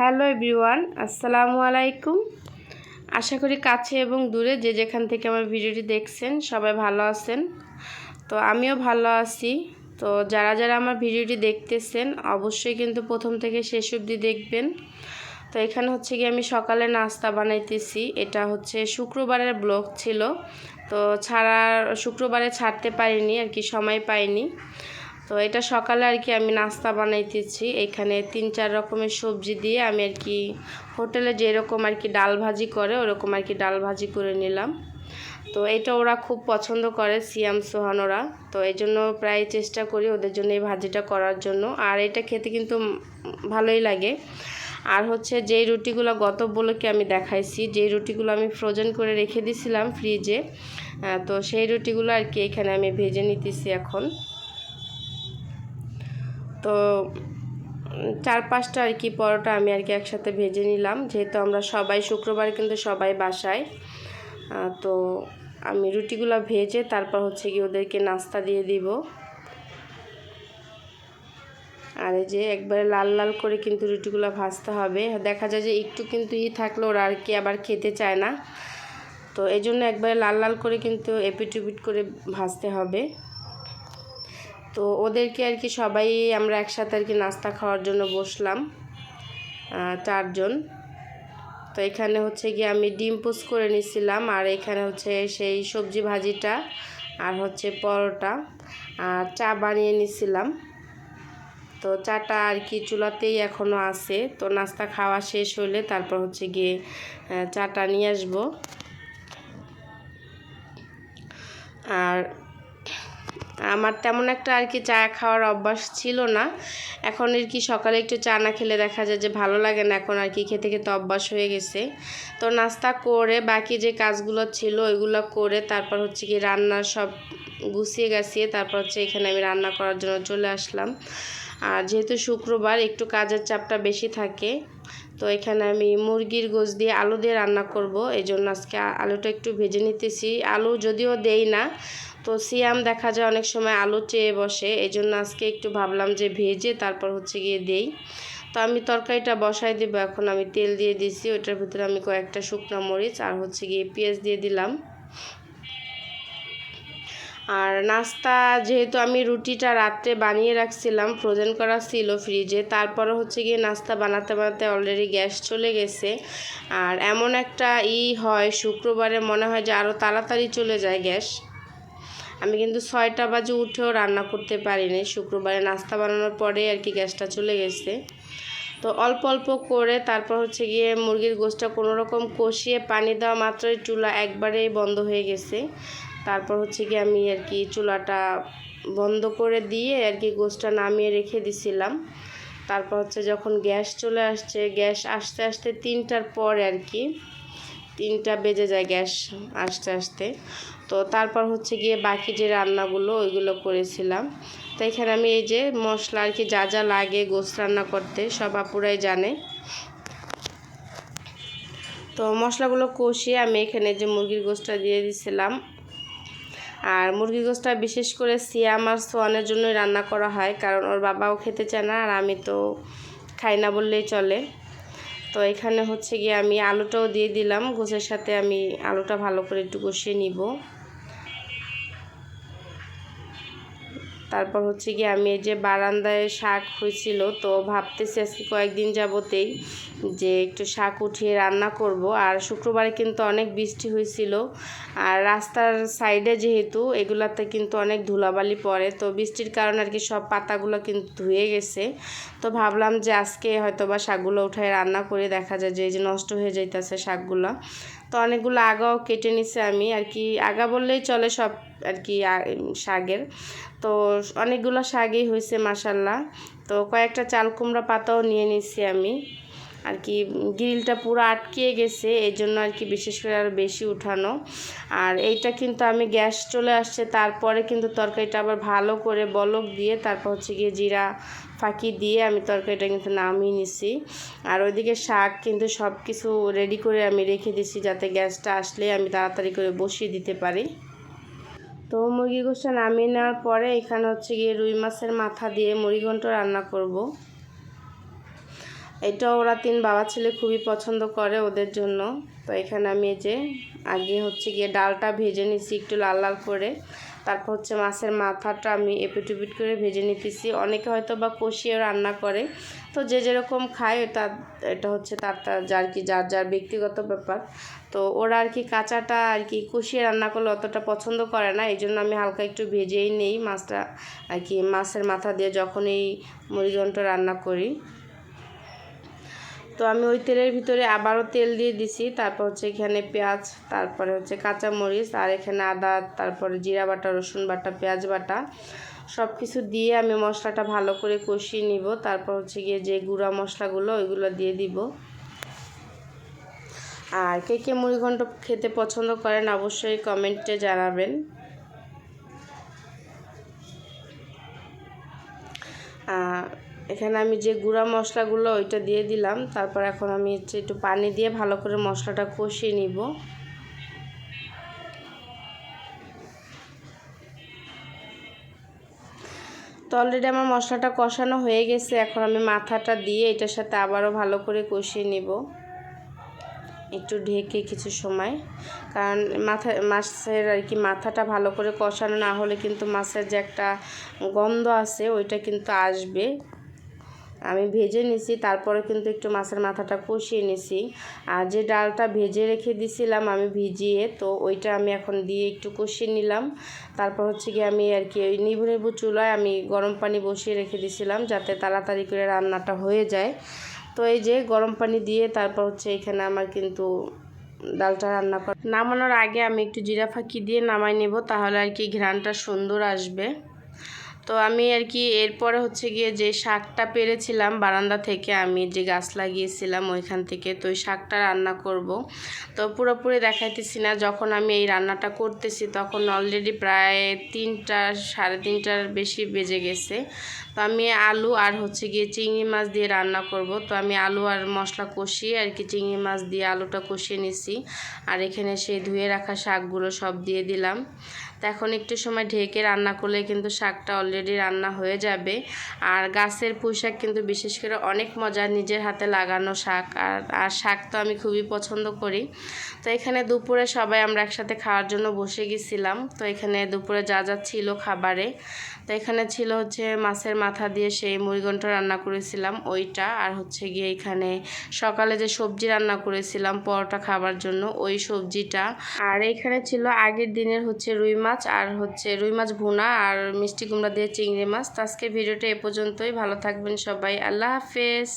Hello everyone, আসসালামু আলাইকুম। আশা করি কাছে এবং দূরে যে যেখান থেকে আমার ভিডিওটি দেখছেন সবাই ভালো আছেন। তো আমিও ভালো আছি। তো যারা যারা আমার ভিডিওটি দেখতেছেন, অবশ্যই কিন্তু প্রথম থেকে শেষ অবধি দেখবেন। তো এখানে হচ্ছে কি আমি সকালে নাস্তা বানাইতেছি। এটা হচ্ছে শুক্রবারের ব্লগ ছিল। তো ছাড়ার শুক্রবারে ছাড়তে পারিনি, আর কি সময় পাইনি। তো এটা সকালে আর কি আমি নাস্তা বানাইতেছি। এখানে তিন, চার রকমের সবজি দিয়ে আমি আর কি হোটেলে যেরকম আর কি ডাল ভাজি করে, ওরকম আর কি ডাল ভাজি করে নিলাম। তো এটা ওরা খুব পছন্দ করে, সিয়াম সোহানোরা তো এই জন্য প্রায় চেষ্টা করি ওদের জন্য এই ভাজিটা করার জন্য। আর এটা খেতে কিন্তু ভালোই লাগে। আর হচ্ছে যেই রুটিগুলো গত বলকে আমি দেখাইছি, যেই রুটিগুলো আমি ফ্রোজেন করে রেখে দিছিলাম ফ্রিজে তো সেই রুটিগুলো আর কি এখানে আমি ভেজে নিতেছি এখন। তো চার পাঁচটা আর কি পরোটা আমি আর কি একসাথে ভেজে নিলাম। যেহেতু আমরা সবাই শুক্রবার কিন্তু সবাই বাসায় তো আমি রুটিগুলো ভেজে তারপর হচ্ছে কি ওদেরকে নাস্তা দিয়ে দিব। আর এই যে একবারে লাল লাল করে কিন্তু রুটিগুলো ভাজতে হবে। দেখা যায় যে একটু কিন্তু ই থাকলে ওরা আর কি আবার খেতে চায় না। তো এই জন্য একবারে লাল লাল করে কিন্তু এপিটুপিট করে ভাজতে হবে। তো ওদেরকে আর কি সবাই আমরা একসাথে আর কি নাস্তা খাওয়ার জন্য বসলাম চারজন। তো এখানে হচ্ছে গিয়ে আমি ডিম পোস্ট করে নিছিলাম, আর এখানে হচ্ছে সেই সবজি ভাজিটা আর হচ্ছে পরোটা আর চা বানিয়ে নিছিলাম। তো চাটা আর কি চুলাতেই এখনও আছে। তো নাস্তা খাওয়া শেষ হলে তারপর হচ্ছে গিয়ে চাটা নিয়ে আসব। আর আমার তেমন একটা আর কি চা খাওয়ার অভ্যাস ছিল না। এখন আর কি সকালে একটু চা না খেলে দেখা যায় যে ভালো লাগে না। এখন আর কি খেতে খেতে অভ্যাস হয়ে গেছে। তো নাস্তা করে বাকি যে কাজগুলো ছিল ওইগুলো করে তারপর হচ্ছে কি রান্নার সব গুছিয়ে গাছিয়ে তারপর হচ্ছে এখানে আমি রান্না করার জন্য চলে আসলাম। আর যেহেতু শুক্রবার একটু কাজের চাপটা বেশি থাকে, তো এখানে আমি মুরগির গোস দিয়ে আলু দিয়ে রান্না করব। এই জন্য আজকে আলুটা একটু ভেজে নিতেছি। আলু যদিও দেই না, তো সিয়াম দেখা যায় অনেক সময় আলু চেয়ে বসে। এই জন্য আজকে একটু ভাবলাম যে ভেজে তারপর হচ্ছে গিয়ে দেই। তো আমি তরকারিটা বসাই দেবো, এখন আমি তেল দিয়ে দিছি। ওইটার ভিতরে আমি কয়েকটা শুকনো মরিচ আর হচ্ছে গিয়ে পেঁয়াজ দিয়ে দিলাম। আর নাস্তা যেহেতু আমি রুটিটা রাত্রে বানিয়ে রাখছিলাম ফ্রোজেন করা ছিল ফ্রিজে তারপরে হচ্ছে গিয়ে নাস্তা বানাতে বানাতে অলরেডি গ্যাস চলে গেছে। আর এমন একটা ই হয়, শুক্রবারে মনে হয় যে আরও তাড়াতাড়ি চলে যায় গ্যাস। আমি কিন্তু ছয়টা বাজে উঠেও রান্না করতে পারিনি। শুক্রবারে নাস্তা বানানোর পরে আর কি গ্যাসটা চলে গেছে। তো অল্প অল্প করে তারপর হচ্ছে গিয়ে মুরগির গোষ্ঠটা কোনো রকম কষিয়ে পানি দেওয়া মাত্রই চুলা একবারেই বন্ধ হয়ে গেছে। তারপর হচ্ছে গিয়ে আমি আর কি চুলাটা বন্ধ করে দিয়ে আর কি গোষ্ঠটা নামিয়ে রেখে দিছিলাম। তারপর হচ্ছে যখন গ্যাস চলে আসছে, গ্যাস আসতে আসতে তিনটার পরে আর কি, তিনটা বেজে যায় গ্যাস আস্তে আস্তে। তো তারপর হচ্ছে গিয়ে বাকি যে রান্নাগুলো ওইগুলো করেছিলাম। তো এখানে আমি এই যে মশলা আর কি যা যা লাগে গোস রান্না করতে, সব আপুরাই জানে। তো মশলাগুলো কষিয়ে আমি এখানে যে মুরগির গোসটা দিয়ে দিছিলাম আর মুরগি গোস্তটা বিশেষ করে সিয়াম আর সোয়ানের জন্যই রান্না করা হয়, কারণ ওর বাবাও খেতে চায় না আর আমি তো খাই না বললেই চলে। তো এখানে হচ্ছে গিয়ে আমি আলুটাও দিয়ে দিলাম গোসের সাথে আমি আলুটা ভালো করে একটু কষিয়ে নিব। তারপর হচ্ছে গিয়ে আমি এই যে বারান্দায় শাক হয়েছিল, তো ভাবতেছি আজকে কয়েকদিন যাবতেই যে একটু শাক উঠিয়ে রান্না করব। আর শুক্রবারে কিন্তু অনেক বৃষ্টি হয়েছিল, আর রাস্তার সাইডে যেহেতু এগুলাতে কিন্তু অনেক ধুলাবালি পড়ে, তো বৃষ্টির কারণে আর কি সব পাতাগুলো কিন্তু ধুয়ে গেছে। তো ভাবলাম যে আজকে হয়তো বা শাকগুলো উঠায় রান্না করে দেখা যায় যে এই যে নষ্ট হয়ে যাইতেছে শাকগুলো। তো অনেকগুলো আগাও কেটে নিছে আমি, আর কি আগা বললেই চলে সব আর কি শাগের। তো অনেকগুলো শাকই হয়েছে মাসাল্লাহ তো কয়েকটা চাল কুমড়া পাতাও নিয়ে নিছি আমি। আর কি, গ্রিলটা পুরো আটকিয়ে গেছে, এই জন্য আর কি বিশেষ করে আরও বেশি উঠানো। আর এইটা কিন্তু আমি গ্যাস চলে আসছে, তারপরে কিন্তু তরকারিটা আবার ভালো করে বলক দিয়ে তারপর হচ্ছে গিয়ে জিরা ফাঁকি দিয়ে আমি তরকারিটা কিন্তু নামিয়ে নিছি। আর ওইদিকে শাক কিন্তু সব কিছু রেডি করে আমি রেখে দিছি যাতে গ্যাসটা আসলে আমি তাড়াতাড়ি করে বসিয়ে দিতে পারি। তো মুরগি গোষ্ঠটা নামিয়ে নেওয়ার পরে এখানে হচ্ছে গিয়ে রুই মাছের মাথা দিয়ে মুড়িঘণ্ট রান্না করব। এটা ওরা তিন বাবা ছেলে খুবই পছন্দ করে ওদের জন্য। তো এখানে আমি যে আগে হচ্ছে গিয়ে ডালটা ভেজে নিছি একটু লাল লাল করে। তারপর হচ্ছে মাছের মাথাটা আমি এপিটুপিট করে ভেজে নিতেছি। অনেকে হয়তো বা কষিয়ে রান্না করে। তো যে যেরকম খায় এটা এটা হচ্ছে তার তার যার কি যার যার ব্যক্তিগত ব্যাপার। তো ওরা আর কি কাঁচাটা আর কি কষিয়ে রান্না করলে অতটা পছন্দ করে না। এই জন্য আমি হালকা একটু ভেজেই নেই মাছটা, আর কি মাছের মাথা দিয়ে যখন এই মুড়িঘণ্ট রান্না করি। তো আমি ওই তেলের ভিতরে আবারও তেল দিয়ে দিছি। তারপর হচ্ছে এখানে পেঁয়াজ, তারপরে হচ্ছে কাঁচামরিচ, আর এখানে আদা, তারপরে জিরা বাটা, রসুন বাটা, পেঁয়াজ বাটা সব কিছু দিয়ে আমি মশলাটা ভালো করে কষিয়ে নিব। তারপর হচ্ছে গিয়ে যে গুঁড়া মশলাগুলো, ওইগুলো দিয়ে দিব। আর কে কে মুড়িঘণ্ট খেতে পছন্দ করেন, অবশ্যই কমেন্টে জানাবেন। এখানে আমি যে গুঁড়া মশলাগুলো ওইটা দিয়ে দিলাম। তারপর এখন আমি হচ্ছে একটু পানি দিয়ে ভালো করে মশলাটা কষিয়ে নিব। তো অলরেডি আমার মশলাটা কষানো হয়ে গেছে। এখন আমি মাথাটা দিয়ে এটার সাথে আবারও ভালো করে কষিয়ে নিব। একটু ঢেকে কিছু সময়। কারণ মাথা, মাছের আর কি মাথাটা ভালো করে কষানো না হলে কিন্তু মাছের যে একটা গন্ধ আছে, ওইটা কিন্তু আসবে। আমি ভেজে নিছি, তারপরে কিন্তু একটু মাছের মাথাটা কষিয়ে নিছি। আর যে ডালটা ভেজে রেখে দিছিলাম আমি ভিজিয়ে, তো ওইটা আমি এখন দিয়ে একটু কষিয়ে নিলাম। তারপর হচ্ছে কি আমি আর কি ওই নিভু নিভু চুলায় আমি গরম পানি বসিয়ে রেখে দিছিলাম যাতে তাড়াতাড়ি করে রান্নাটা হয়ে যায়। তো এই যে গরম পানি দিয়ে তারপর হচ্ছে এখানে আমার কিন্তু ডালটা রান্না কর নামানোর আগে আমি একটু জিরা ফাঁকি দিয়ে নামাই নেব, তাহলে আর কি ঘ্রানটা সুন্দর আসবে। তো আমি আর কি এরপরে হচ্ছে গিয়ে যে শাকটা পেরেছিলাম বারান্দা থেকে আমি যে গাছ লাগিয়েছিলাম ওইখান থেকে, তো ওই শাকটা রান্না করব। তো পুরোপুরি দেখাইতেছি না, যখন আমি এই রান্নাটা করতেছি তখন অলরেডি প্রায় তিনটা, সাড়ে তিনটার বেশি বেজে গেছে। তো আমি আলু আর হচ্ছে গিয়ে চিংড়ি মাছ দিয়ে রান্না করব। তো আমি আলু আর মশলা কষিয়ে আর কি চিংড়ি মাছ দিয়ে আলুটা কষিয়ে নিছি। আর এখানে সেই ধুয়ে রাখা শাকগুলো সব দিয়ে দিলাম। তো এখন একটু সময় ঢেকে রান্না করলে কিন্তু শাকটা অলরেডি রান্না হয়ে যাবে। আর গাছের পুঁইশাক কিন্তু বিশেষ করে অনেক মজা নিজের হাতে লাগানো শাক। আর আর শাক তো আমি খুবই পছন্দ করি। তো এখানে দুপুরে সবাই আমরা একসাথে খাওয়ার জন্য বসে গেছিলাম। তো এখানে দুপুরে যা যা ছিল খাবারে। তো এখানে ছিল হচ্ছে মাছের মাথা দিয়ে সেই মুড়িঘণ্ট রান্না করেছিলাম, ওইটা। আর হচ্ছে গিয়ে এখানে সকালে যে সবজি রান্না করেছিলাম পরোটা খাবার জন্য, ওই সবজিটা। আর এখানে ছিল আগের দিনের হচ্ছে রুই মাছ আর হচ্ছে রুই মাছ ভুনা আর মিষ্টি কুমড়া দিয়ে চিংড়ি মাছ। তো আজকে ভিডিওটা এ পর্যন্তই, ভালো থাকবেন সবাই, আল্লাহ হাফেজ।